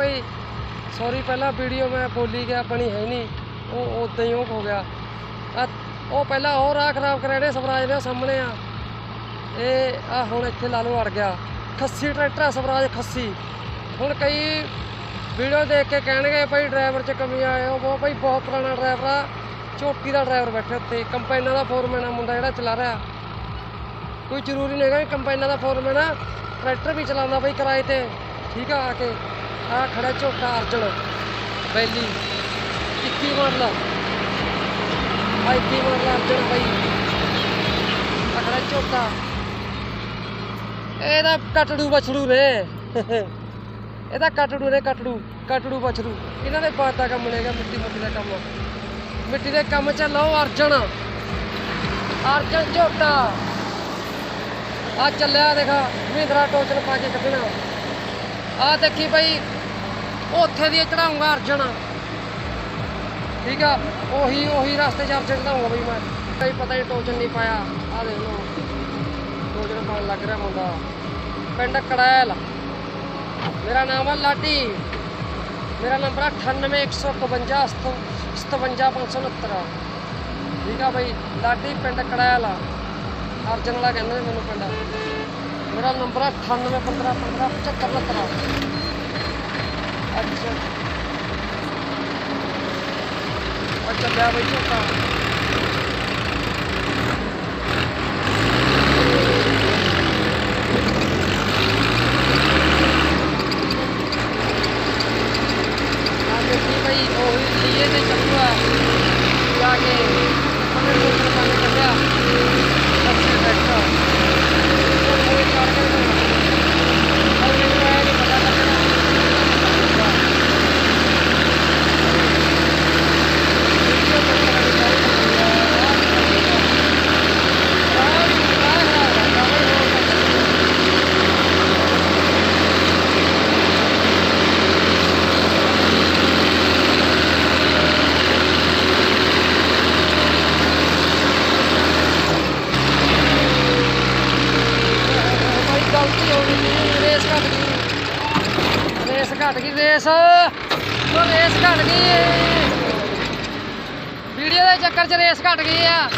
ਭਾਈ sorry ਪਹਿਲਾਂ video ਮੈਂ ਬੋਲੀ ਗਿਆ ਬਣੀ ਹੈ ਨਹੀਂ। ਉਹ ਉਦਾਂ ਹੀ ਉਹ ਹੋ ਗਿਆ। ਉਹ ਪਹਿਲਾਂ ਉਹ ਰਾਹ ਖਰਾਬ ਕਰਿਆ ਨੇ ਸਵਰਾਜ ਦੇ ਸਾਹਮਣੇ ਆ। ਇਹ, ਆ ਹੁਣ ਇੱਥੇ ਲਾ ਲਓ, ਅੜ ਗਿਆ। ਖੱਸੀ ਟਰੈਕਟਰ ਆ, ਸਵਰਾਜ ਖੱਸੀ। ਹੁਣ ਕਈ ਵੀਡੀਓ ਦੇਖ ਕੇ ਕਹਿਣਗੇ ਭਾਈ ਡਰਾਈਵਰ 'ਚ ਕਮੀ ਆਏ ਉਹ ਬਹੁਤ ਭਾਈ ਬਹੁਤ ਪੁਰਾਣਾ ਡਰਾਈਵਰ ਆ। ਚੋਟੀ ਦਾ ਡਰਾਈਵਰ ਬੈਠੇ ਉੱਤੇ। ਕੰਪਾਈਨਾਂ ਦਾ ਫੋਰਮੈਨ ਆ, ਮੁੰਡਾ ਜਿਹੜਾ ਚਲਾ ਰਿਹਾ। ਕੋਈ ਜ਼ਰੂਰੀ ਨਹੀਂ ਹੈਗਾ ਕੰਪਾਈਨਾਂ ਦਾ ਫੋਰਮੈਨ ਆ। ਟਰੈਕਟਰ ਵੀ ਚਲਾਉਂਦਾ ਬਈ ਕਿਰਾਏ ਤੇ। ਠੀਕ ਆ ਆ ਕੇ। ਆ ਖੜਾ ਝੋਟਾ ਅਰਜਨ। ਬੈਲੀ 21 ਮਾਡਲ ਆ 21 ਮਾਡਲ ਅਰਜਨ ਬਈ। ਆ ਖੜਾ ਝੋਟਾ। ਇਹਦਾ ਕਟੜੂ ਬਛੜੂ ਨੇ। ਇਹਦਾ ਕਟੜੂ ਨੇ ਕਟੜੂ। ਕਟੜੂ ਬਛੜੂ। ਇਹਨਾਂ ਦੇ ਪਾਤਾ ਕੰਮ ਨਹੀਂ ਹੈਗਾ ਮਿੱਟੀ ਮੁੱਟੀ ਦਾ ਕੰਮ। ਮਿੱਟੀ ਦੇ ਕੰਮ ਚ ਲਓ ਅਰਜਨ। ਅਰਜਨ ਝੋਟਾ। ਆ ਚੱਲਿਆ, ਦੇਖਾ। ਮਹਿੰਦਰਾ ਟੋਚਨ ਪਾ ਕੇ ਕੱਢਣਾ। ਆ ਦੇਖੀ ਬਈ। ਉੱਥੇ ਦੀ ਚੜਾਉਂਗਾ ਅਰਜਨ। ਠੀਕ ਆ? ਉਹੀ ਉਹੀ ਰਸਤੇ 'ਚ ਅਰਜਨ ਚੜਾਉਂਗਾ ਬਈ ਮੈਂ। ਕਈ ਪਤਾ ਨਹੀਂ ਟੋਚਨ ਨਹੀਂ ਪਾਇਆ। ਆ ਦੇਖ ਲਓ। ਟੋਚਨ ਪਾਣ ਲੱਗ ਰਿਹਾ ਮੁੰਡਾ। ਪਿੰਡ ਕੜੈਲ। ਮੇਰਾ ਨਾਮ ਆ ਲਾਡੀ। ਮੇਰਾ ਨੰਬਰ ਹੈ 98151 57569 ਠੀਕ ਆ ਬਈ? ਲਾਡੀ ਪਿੰਡ ਕੜੈਲ ਆ। ਅਰਜਨ ਵਾਲਾ ਕਹਿੰਦੇ ਮੈਨੂੰ ਪਿੰਡ। ਮੇਰਾ ਨੰਬਰ ਹੈ 9815157569 ਅੱਛਾ ਅੱਛਾ ਲਿਆ ਬਈ ਝੋਟਾ ਆ ਦੇਖੀ ਬਈ ਉਹੀ ਲੀਏ ਤੇ ਚੱਲੂਆ ਜਾ ਕੇ ਉਹਨੇ ਮੋਟਰ ਪਾਣੀ ਕੱਢਿਆ ਅੱਛੇ ਬੈਠਾ ਉਹ ਕੋਈ ਚੜ ਕੇ ਪਰ ਮੈਨੂੰ ਆਇਆ ਨਹੀਂ ਪਤਾ ਲੱਗਣਾ ਵੀਡੀਓ ਬਣਾਉਣੀ ਚਾਹੀਦੀ ਹੈ ਕੋਈ ਗਲਤੀ ਹੋ ਗਈ ਰੇਸ ਘਟ ਗਈ ਰੇਸ ਘਟ ਗਈ ਰੇਸ। ਉਹ ਰੇਸ ਘਟ ਗਈ। ਵੀਡੀਓ ਦੇ ਚੱਕਰ 'ਚ ਰੇਸ ਘਟ ਗਈ ਆ।